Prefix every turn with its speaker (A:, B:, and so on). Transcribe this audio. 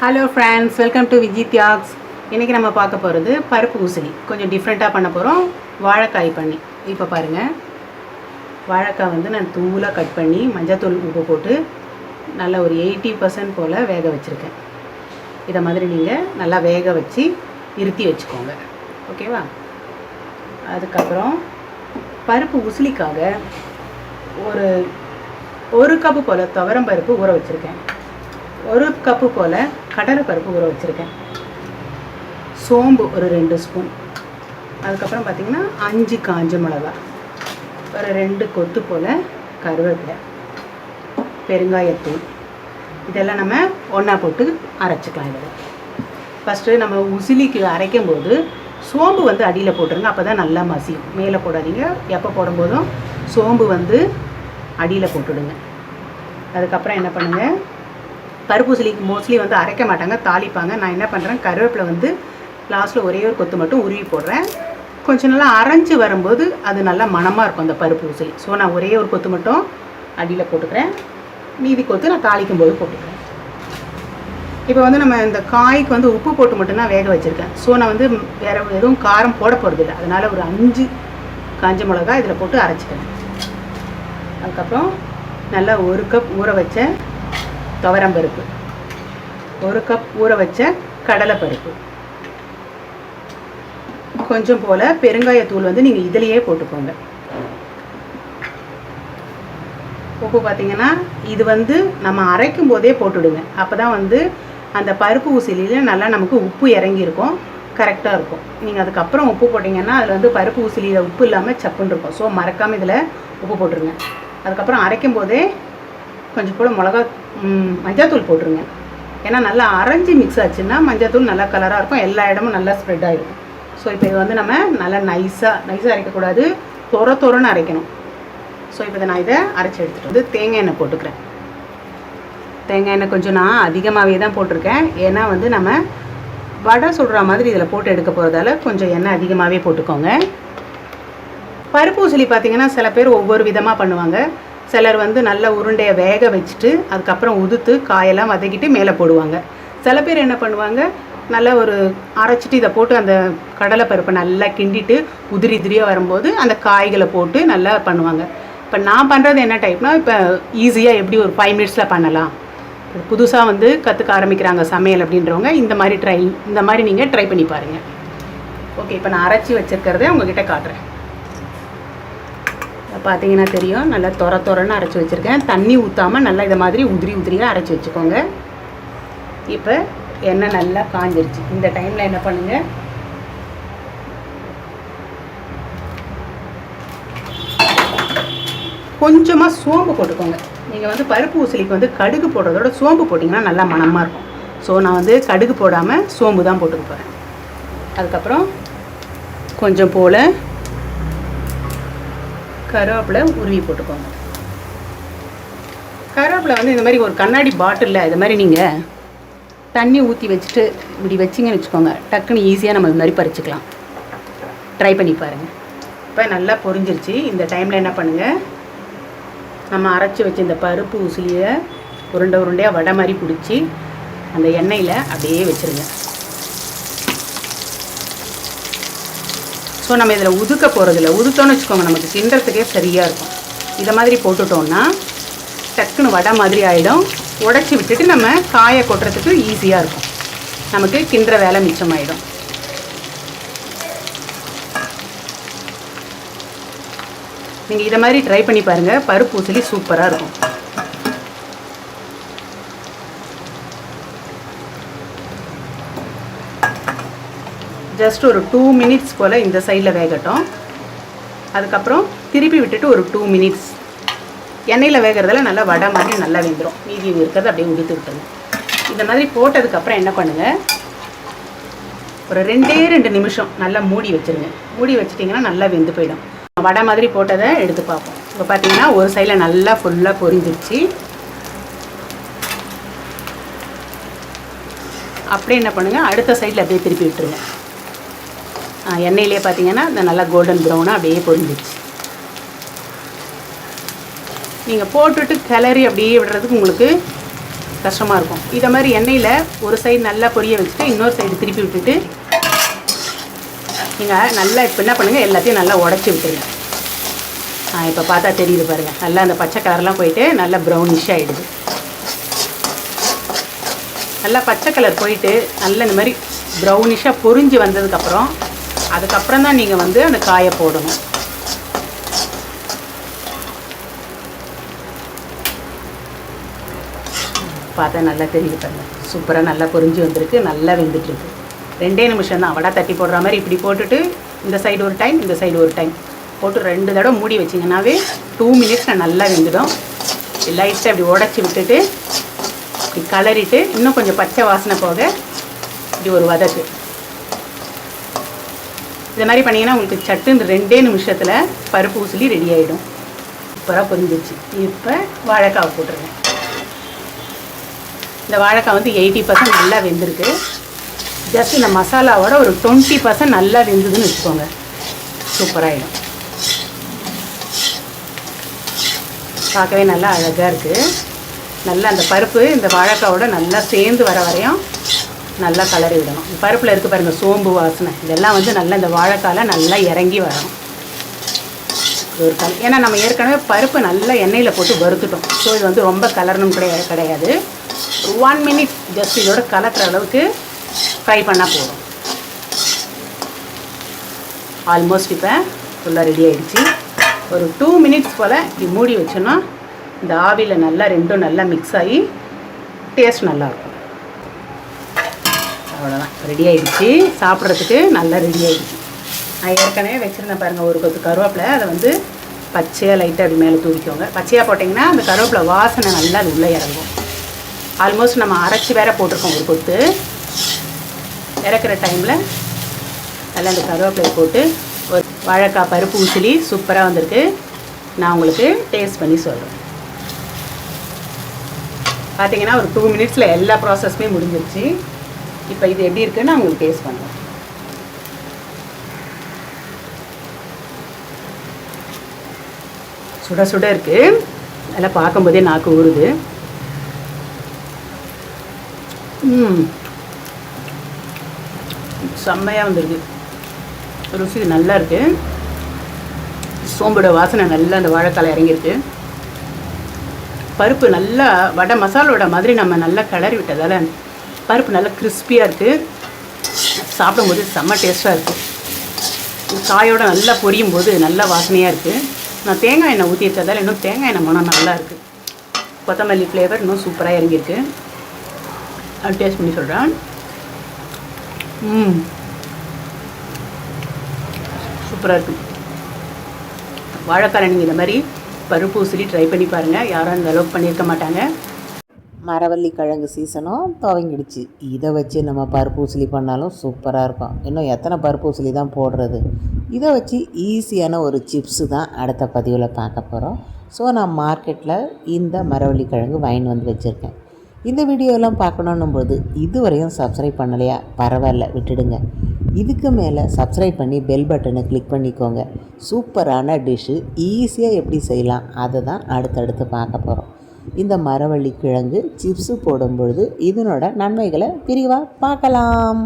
A: Hello friends welcome to Viji Thiyags இன்றைக்கி நம்ம பார்க்க போகிறது பருப்பு உசிலி கொஞ்சம் டிஃப்ரெண்ட்டாக பண்ண போகிறோம் வாழைக்காய் பண்ணி. இப்போ பாருங்கள் வாழைக்காய் வந்து நான் தூளாக கட் பண்ணி மஞ்சத்தூள் உப்பு போட்டு நல்லா ஒரு எயிட்டி பர்சன்ட் போல் வேக வச்சுருக்கேன். இதை மாதிரி நீங்கள் நல்லா வேக வச்சு இருத்தி வச்சுக்கோங்க. ஓகேவா அதுக்கப்புறம் பருப்பு உசிலிக்காக ஒரு ஒரு கப்பு போல் துவரம் பருப்பு ஊற வச்சுருக்கேன். ஒரு கப்பு போல் கடலை பருப்பு ஊற வச்சுருக்கேன். சோம்பு ஒரு ரெண்டு ஸ்பூன். அதுக்கப்புறம் பார்த்திங்கன்னா அஞ்சு காஞ்ச மிளகா. ஒரு ரெண்டு கொத்து போல் கருவேப்பிலை. பெருங்காயத்தூள். இதெல்லாம் நம்ம ஒன்றா போட்டு அரைச்சிக்கலாம் இதில். ஃபஸ்ட்டு நம்ம உசிலிக்கு அரைக்கும் போது சோம்பு வந்து அடியில் போட்டுருங்க அப்போ தான் நல்லா மசியும். மேலே போடாதீங்க. எப்போ போடும்போதும் சோம்பு வந்து அடியில் போட்டுடுங்க. அதுக்கப்புறம் என்ன பண்ணுங்கள் பருப்பு மோஸ்ட்லி வந்து அரைக்க மாட்டாங்க தாளிப்பாங்க. நான் என்ன பண்ணுறேன் கருவேப்பிலை வந்து லாஸ்ட்டில் ஒரே ஒரு கொத்து மட்டும் உருவி போடுறேன். கொஞ்சம் நல்லா அரைஞ்சு வரும்போது அது நல்லா மணமாக இருக்கும் அந்த பருப்பு உசிலி ஸோ நான் ஒரே ஒரு கொத்து மட்டும் அடியில் போட்டுக்கிறேன். மீதி கொத்து நான் தாளிக்கும் போது போட்டுக்கிறேன். இப்போ வந்து நம்ம இந்த காய்க்கு வந்து உப்பு போட்டு மட்டும்தான் வேக வச்சுருக்கேன். ஸோ நான் வந்து வேறு எதுவும் காரம் போட போகிறதில்ல அதனால் ஒரு அஞ்சு காஞ்ச மிளகா இதில் போட்டு அரைச்சிக்கிறேன். அதுக்கப்புறம் நல்லா ஒரு கப் ஊற வச்ச துவரம் பருப்பு. ஒரு கப் ஊற வச்ச கடலை பருப்பு. கொஞ்சம் போல் பெருங்காயத்தூள் வந்து நீங்கள் இதிலையே போட்டுக்கோங்க. உப்பு பார்த்தீங்கன்னா இது வந்து நம்ம அரைக்கும் போதே போட்டுடுங்க. அப்போ தான் வந்து அந்த பருப்பு ஊசிலியில் நல்லா நமக்கு உப்பு இறங்கியிருக்கும். கரெக்டாக இருக்கும். நீங்கள் அதுக்கப்புறம் உப்பு போட்டிங்கன்னா அதில் வந்து பருப்பு ஊசிலியில் உப்பு இல்லாமல் சப்புன்னு இருக்கும். ஸோ மறக்காமல் இதில் உப்பு போட்டுருங்க. அதுக்கப்புறம் அரைக்கும் போதே கொஞ்சம் கூட மிளகா ம், மஞ்சள்தூள் போட்டுருங்க. ஏன்னா நல்லா அரைஞ்சி மிக்ஸ் ஆச்சுன்னா மஞ்சள்தூள் நல்லா கலராக இருக்கும். எல்லா இடமும் நல்லா ஸ்ப்ரெட் ஆகிருக்கும் ஸோ இப்போ இது வந்து நம்ம நல்லா நைஸாக நைஸாக அரைக்கக்கூடாது தொர தொரன்னு அரைக்கணும். ஸோ இப்போ இதை நான் இதை அரைச்சி எடுத்துகிட்டு வந்து தேங்காய் எண்ணெய் போட்டுக்கிறேன். தேங்காய் எண்ணெய் கொஞ்சம் நான் அதிகமாகவே தான் போட்டிருக்கேன். ஏன்னா வந்து நம்ம வடை சுடுற மாதிரி இதில் போட்டு எடுக்க போகிறதால கொஞ்சம் எண்ணெய் அதிகமாகவே போட்டுக்கோங்க. பருப்பு உசிலி பார்த்தீங்கன்னா சில பேர் ஒவ்வொரு விதமாக பண்ணுவாங்க. சிலர் வந்து நல்ல உருண்டையை வேக வச்சுட்டு அதுக்கப்புறம் உதுத்து காயெல்லாம் வதக்கிட்டு மேலே போடுவாங்க. சில பேர் என்ன பண்ணுவாங்க? நல்லா ஒரு அரைச்சிட்டு இதை போட்டு அந்த கடலை பருப்பை நல்லா கிண்டிட்டு உதிரி உதிரியாக வரும்போது அந்த காய்களை போட்டு நல்லா பண்ணுவாங்க. இப்போ நான் பண்ணுறது என்ன டைப்னா இப்போ ஈஸியாக எப்படி ஒரு ஃபைவ் மினிட்ஸில் பண்ணலாம். புதுசாக வந்து கற்றுக்க ஆரம்பிக்கிறாங்க சமையல் அப்படின்றவங்க இந்த மாதிரி ட்ரை இந்த மாதிரி நீங்கள் ட்ரை பண்ணி பாருங்கள் ஓகே இப்போ நான் அரைச்சி வச்சுருக்கிறத உங்ககிட்ட காட்டுறேன். பார்த்தீங்கன்னா தெரியும். நல்லா தொர தொரன்னு அரைச்சி வச்சுருக்கேன். தண்ணி ஊற்றாமல் நல்லா இதை மாதிரி உதிரி உதிரியாக அரைச்சி வச்சுக்கோங்க. இப்போ எண்ணெய் நல்லா காஞ்சிருச்சு. இந்த டைமில் என்ன பண்ணுங்கள் கொஞ்சமாக சோம்பு போட்டுக்கோங்க. நீங்கள் வந்து பருப்பு ஊசலிக்கு வந்து கடுகு போடுறதோட சோம்பு போட்டிங்கன்னா நல்லா மணமாக இருக்கும். ஸோ நான் வந்து கடுகு போடாமல் சோம்பு தான் போட்டுக்க போகிறேன் அதுக்கப்புறம் கொஞ்சம் போல் கருவேப்பிலை உருவி போட்டுக்கோங்க. கருவேப்பிலை வந்து இந்த மாதிரி ஒரு கண்ணாடி பாட்டிலில் இது மாதிரி நீங்கள் தண்ணி ஊற்றி வச்சுட்டு இப்படி வச்சிங்கன்னு வச்சுக்கோங்க. டக்குன்னு ஈஸியாக நம்ம இது மாதிரி பறிச்சுக்கலாம். ட்ரை பண்ணி பாருங்கள் இப்போ நல்லா பொரிஞ்சிருச்சு. இந்த டைமில் என்ன பண்ணுங்கள் நம்ம அரைச்சி வச்ச இந்த பருப்பு உசிலியை உருண்டை உருண்டையாக வடை மாதிரி பிடிச்சி அந்த எண்ணெயில் அப்படியே வச்சுருங்க. ஸோ நம்ம இதில் உதுக்க போகிறதில்ல உதுத்தோன்னு வச்சுக்கோங்க நமக்கு கிண்டுறதுக்கே சரியாக இருக்கும். இதை மாதிரி போட்டுட்டோம்னா டக்குன்னு வடை மாதிரி ஆகிடும் உடச்சி விட்டுட்டு நம்ம காய கொட்டுறதுக்கு ஈஸியாக இருக்கும். நமக்கு கிண்டுற வேலை மிச்சமாயிடும். நீங்கள் இதை மாதிரி ட்ரை பண்ணி பாருங்கள் பருப்பு ஊசலி சூப்பராக இருக்கும். ஜஸ்ட் ஒரு டூ மினிட்ஸ் போல் இந்த சைடில் வேகட்டும். அதுக்கப்புறம் திருப்பி விட்டுட்டு ஒரு டூ மினிட்ஸ் எண்ணெயில் வேகிறதுல நல்லா வடை மாதிரி நல்லா வெந்துடும் மீதி இருக்கிறது அப்படியே உடுத்து விட்டுருங்க. இந்த மாதிரி போட்டதுக்கப்புறம் என்ன பண்ணுங்கள் ஒரு ரெண்டே ரெண்டு நிமிஷம் நல்லா மூடி வச்சுருங்க. மூடி வச்சிட்டிங்கன்னா நல்லா வெந்து போயிடும். வடை மாதிரி போட்டதை எடுத்து பார்ப்போம். இப்போ பார்த்தீங்கன்னா ஒரு சைடில் நல்லா ஃபுல்லாக பொரிஞ்சிருச்சு. அப்படியே என்ன பண்ணுங்கள் அடுத்த சைடில் அப்படியே திருப்பி விட்டுருங்க. எண்ணெயிலே பார்த்தீங்கன்னா இந்த நல்லா கோல்டன் ப்ரௌனாக அப்படியே பொரிஞ்சிருச்சு. நீங்கள் போட்டுட்டு கிளறி அப்படியே விடுறதுக்கு உங்களுக்கு கஷ்டமாக இருக்கும். இதை மாதிரி எண்ணெயில் ஒரு சைடு நல்லா பொரிய வச்சுட்டு இன்னொரு சைடு திருப்பி விட்டுட்டு நீங்கள் நல்லா இப்போ என்ன பண்ணுங்கள் எல்லாத்தையும் நல்லா உடச்சி விட்டுருங்க. ஆ இப்போ பார்த்தா தெரியுது பாருங்கள் நல்லா அந்த பச்சை கலர்லாம் போயிட்டு நல்லா ப்ரௌனிஷ் ஆகிடுது நல்லா பச்சை கலர் போயிட்டு நல்லா இந்த மாதிரி ப்ரௌனிஷாக பொறிஞ்சு வந்ததுக்கப்புறம் அதுக்கப்புறம் தான் நீங்கள் வந்து அந்த காயை போடணும். பார்த்தா நல்லா தெரியுது பாருங்க. சூப்பராக நல்லா பொரிஞ்சு வந்திருக்கு நல்லா வெந்துட்டுருக்கு. ரெண்டே நிமிஷம் தான். வடை தட்டி போடுற மாதிரி இப்படி போட்டுட்டு இந்த சைடு ஒரு டைம் இந்த சைடு ஒரு டைம் போட்டு ரெண்டு தடவை மூடி வச்சிங்கனாவே டூ மினிட்ஸில் நல்லா வெந்துடும். லைட்டாக இப்படி உடச்சி விட்டுட்டு இப்படி கலரிட்டு இன்னும் கொஞ்சம் பச்சை வாசனை போக இப்படி ஒரு வதக்கு. இந்த மாதிரி பண்ணிங்கன்னா உங்களுக்கு சட்டுன்னு ரெண்டே நிமிஷத்தில் பருப்பு உசிலி ரெடி ஆகிடும் சூப்பராக பொரிஞ்சிச்சு இப்போ வாழைக்காவை போட்டுருங்க. இந்த வாழைக்காய் வந்து எயிட்டி பர்சன்ட் நல்லா வெந்திருக்கு. ஜஸ்ட் இந்த மசாலாவோட ஒரு டுவெண்ட்டி பர்சன்ட் நல்லா வெந்ததுன்னு வச்சுக்கோங்க. சூப்பராகிடும் பார்க்கவே நல்லா அழகாக இருக்குது நல்லா அந்த பருப்பு இந்த வாழைக்காவோட நல்லா சேர்ந்து வர வரையும் நல்லா கலரி விடணும். பருப்பில் இருக்குது பாருங்கள் சோம்பு வாசனை. இதெல்லாம் வந்து நல்லா இந்த வாழைக்கால நல்லா இறங்கி வரணும். ஒரு கல். ஏன்னா நம்ம ஏற்கனவே பருப்பு நல்லா எண்ணெயில் போட்டு வறுத்துட்டோம். ஸோ இது வந்து ரொம்ப கலரணும் கிடையாது கிடையாது. ஒன் மினிட் ஜஸ்ட் இதோட கலக்கிற அளவுக்கு ஃப்ரை பண்ணால் போதும். ஆல்மோஸ்ட் இப்போ ஃபுல்லாக ரெடி ஆகிடுச்சு ஒரு டூ மினிட்ஸ் போல் இப்படி மூடி வச்சோன்னா இந்த ஆவியில் நல்லா ரெண்டும் நல்லா மிக்ஸ் ஆகி டேஸ்ட் நல்லாயிருக்கும் அவ்வளோதான் ரெடி ஆகிடுச்சு சாப்பிட்றதுக்கு நல்லா ரெடி ஆகிடுச்சு நான் ஏற்கனவே வச்சுருந்தேன் பாருங்கள் ஒரு கொத்து கருவேப்பிலை. அதை வந்து பச்சையாக லைட்டாக அது மேலே தூவிக்கோங்க. பச்சையாக போட்டிங்கன்னா அந்த கருவேப்பிலை வாசனை நல்லா அது உள்ளே இறங்கும். ஆல்மோஸ்ட் நம்ம அரைச்சி வேற போட்டிருக்கோம் ஒரு கொத்து. இறக்குற டைமில் நல்லா அந்த கருவேப்பிலை போட்டு ஒரு வாழைக்காய் பருப்பு உசிலி சூப்பராக வந்திருக்கு. நான் உங்களுக்கு டேஸ்ட் பண்ணி சொல்கிறேன் பார்த்தீங்கன்னா ஒரு டூ மினிட்ஸில் எல்லா ப்ராசஸுமே முடிஞ்சிருச்சு. இப்போ இது எப்படி இருக்குன்னு நான் உங்களுக்கு டேஸ்ட் பண்ணுறேன் சுட சுட இருக்குது அதெல்லாம் பார்க்கும்போதே நாக்கு ஊறுது. ம். செம்மையாக வந்துருக்கு. ருசி நல்லா இருக்கு. சோம்போட வாசனை நல்லா அந்த வாழைக்காலை இறங்கியிருக்கு பருப்பு நல்லா வடை மசாலோட மாதிரி நம்ம நல்லா கிளறி விட்டதால் பருப்பு நல்லா கிறிஸ்பியாக இருக்குது சாப்பிடும்போது செம்ம டேஸ்ட்டாக இருக்குது காயோடு நல்லா பொரியும் போது நல்லா வாசனையாக இருக்குது நான் தேங்காய் எண்ணெய் ஊற்றி வச்சதால் இன்னும் தேங்காய் எண்ணெய் மனம் நல்லா இருக்குது கொத்தமல்லி ஃப்ளேவர் இன்னும் சூப்பராக இறங்கியிருக்கு. அது டேஸ்ட் பண்ணி சொல்கிறேன் ம். சூப்பராக இருக்குது வாழைக்காலை நீங்கள் இந்த மாதிரி பருப்பு உசிலி ட்ரை பண்ணி பாருங்கள் யாரும் இந்த அளவுக்கு பண்ணியிருக்க மாட்டாங்க.
B: மரவள்ளி கிழங்கு சீசனும் துவங்கிடுச்சு. இதை வச்சு நம்ம பருப்பூசலி பண்ணாலும் சூப்பராக இருக்கும். இன்னும் எத்தனை பருப்பூசலி தான் போடுறது? இதை வச்சு ஈஸியான ஒரு சிப்ஸு தான் அடுத்த பதிவில் பார்க்க போகிறோம் ஸோ நான் மார்க்கெட்டில் இந்த மரவள்ளி கிழங்கு வாங்கி வந்து வச்சுருக்கேன். இந்த வீடியோலாம் பார்க்கணுன்னும் போது இதுவரையும் சப்ஸ்கிரைப் பண்ணலையா? பரவாயில்ல விட்டுடுங்க. இதுக்கு மேலே சப்ஸ்கிரைப் பண்ணி பெல் பட்டனை கிளிக் பண்ணிக்கோங்க. சூப்பரான டிஷ்ஷு ஈஸியாக எப்படி செய்யலாம்? அதை தான் அடுத்தடுத்து பார்க்க போகிறோம் இந்த மரவள்ளி கிழங்கு சிப்ஸு போடும்பொழுது இதனோட நன்மைகளை விரிவாக பார்க்கலாம்.